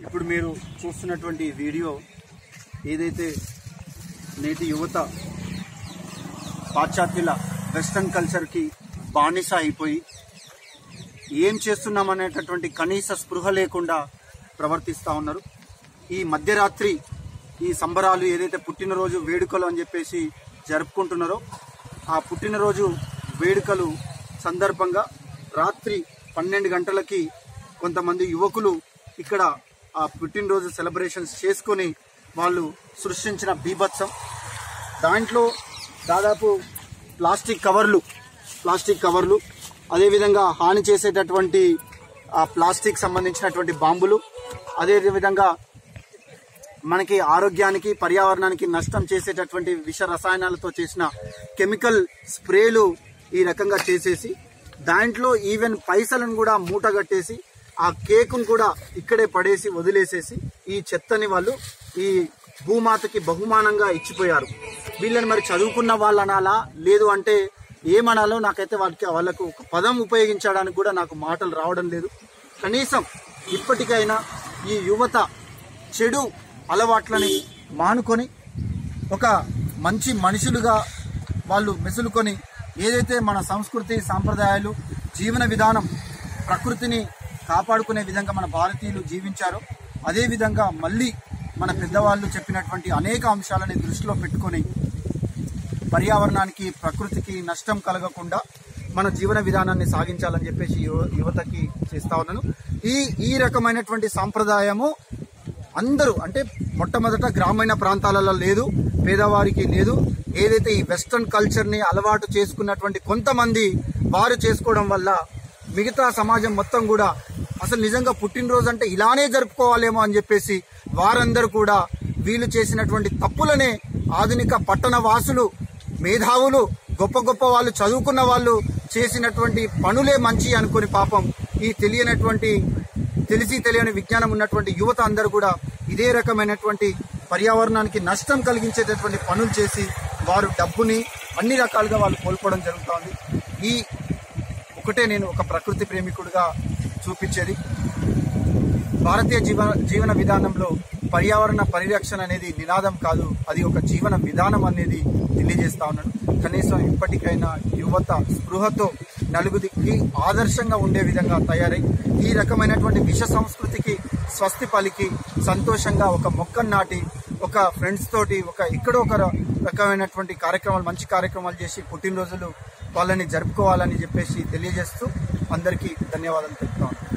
ఇప్పుడు మీరు చూస్తున్నటువంటి వీడియో ఏదైతే నేటి యువత పాశ్చాత్యుల వెస్ట్రన్ కల్చర్కి బానిస అయిపోయి ఏం చేస్తున్నామనేటటువంటి కనీస స్పృహ లేకుండా ప్రవర్తిస్తూ ఉన్నారు. ఈ మధ్యరాత్రి ఈ సంబరాలు ఏదైతే పుట్టినరోజు వేడుకలు అని చెప్పేసి జరుపుకుంటున్నారో ఆ పుట్టినరోజు వేడుకలు సందర్భంగా రాత్రి పన్నెండు గంటలకి కొంతమంది యువకులు ఇక్కడ ఆ పుట్టినరోజు సెలబ్రేషన్స్ చేసుకొని వాళ్ళు సృష్టించిన బీభత్సం. దాంట్లో దాదాపు ప్లాస్టిక్ కవర్లు ప్లాస్టిక్ కవర్లు అదేవిధంగా హాని చేసేటటువంటి ఆ ప్లాస్టిక్ సంబంధించినటువంటి బాంబులు అదేవిధంగా మనకి ఆరోగ్యానికి పర్యావరణానికి నష్టం చేసేటటువంటి విష రసాయనాలతో చేసిన కెమికల్ స్ప్రేలు ఈ రకంగా చేసేసి దాంట్లో ఈవెన్ పైసలను కూడా మూటగట్టేసి ఆ కేకును కూడా ఇక్కడే పడేసి వదిలేసేసి ఈ చెత్తని వాళ్ళు ఈ భూమాతకి బహుమానంగా ఇచ్చిపోయారు. వీళ్ళని మరి చదువుకున్న వాళ్ళు అనాలా? లేదు అంటే ఏమనాలో నాకైతే వాళ్ళకి వాళ్ళకు ఒక పదం ఉపయోగించడానికి కూడా నాకు మాటలు రావడం లేదు. కనీసం ఇప్పటికైనా ఈ యువత చెడు అలవాట్లని మానుకొని ఒక మంచి మనుషులుగా వాళ్ళు మెసులుకొని ఏదైతే మన సంస్కృతి సాంప్రదాయాలు జీవన విధానం ప్రకృతిని కాపాడుకునే విధంగా మన భారతీయులు జీవించారో. అదే విధంగా మళ్ళీ మన పెద్దవాళ్ళు చెప్పినటువంటి అనేక అంశాలని దృష్టిలో పెట్టుకొని పర్యావరణానికి ప్రకృతికి నష్టం కలగకుండా మన జీవన విధానాన్ని సాగించాలని చెప్పేసి యువ యువతకి చేస్తా ఉన్నాను. ఈ ఈ రకమైనటువంటి సాంప్రదాయము అందరూ అంటే మొట్టమొదట గ్రామీణ ప్రాంతాలలో లేదు పేదవారికి లేదు. ఏదైతే ఈ వెస్ట్రన్ కల్చర్ని అలవాటు చేసుకున్నటువంటి కొంతమంది వారు చేసుకోవడం వల్ల మిగతా సమాజం మొత్తం కూడా అసలు నిజంగా పుట్టినరోజు అంటే ఇలానే జరుపుకోవాలేమో అని చెప్పేసి వారందరూ కూడా వీళ్ళు చేసినటువంటి తప్పులనే ఆధునిక పట్టణ వాసులు మేధావులు గొప్ప గొప్ప వాళ్ళు చదువుకున్న వాళ్ళు చేసినటువంటి పనులే మంచి అనుకుని పాపం ఈ తెలియనటువంటి తెలిసి తెలియని విజ్ఞానం ఉన్నటువంటి యువత అందరూ కూడా ఇదే రకమైనటువంటి పర్యావరణానికి నష్టం కలిగించేటటువంటి పనులు చేసి వారు డబ్బుని అన్ని రకాలుగా వాళ్ళు కోల్పోవడం జరుగుతోంది. ఈ ఒకటే నేను ఒక ప్రకృతి ప్రేమికుడిగా చూపించేది. భారతీయ జీవన జీవన విధానంలో పర్యావరణ పరిరక్షణ అనేది నినాదం కాదు. అది ఒక జీవన విధానం అనేది తెలియజేస్తా ఉన్నాను. కనీసం ఇప్పటికైనా యువత స్పృహతో నలుగురికి ఆదర్శంగా ఉండే విధంగా తయారై ఈ రకమైనటువంటి విష సంస్కృతికి స్వస్తి పలికి సంతోషంగా ఒక మొక్కను నాటి ఒక ఫ్రెండ్స్ తోటి ఒక ఎక్కడో ఒక రకమైనటువంటి కార్యక్రమాలు మంచి కార్యక్రమాలు చేసి పుట్టినరోజులు వాళ్ళని జరుపుకోవాలని చెప్పేసి తెలియజేస్తూ అందరికీ ధన్యవాదాలు చెప్తా ఉన్నాను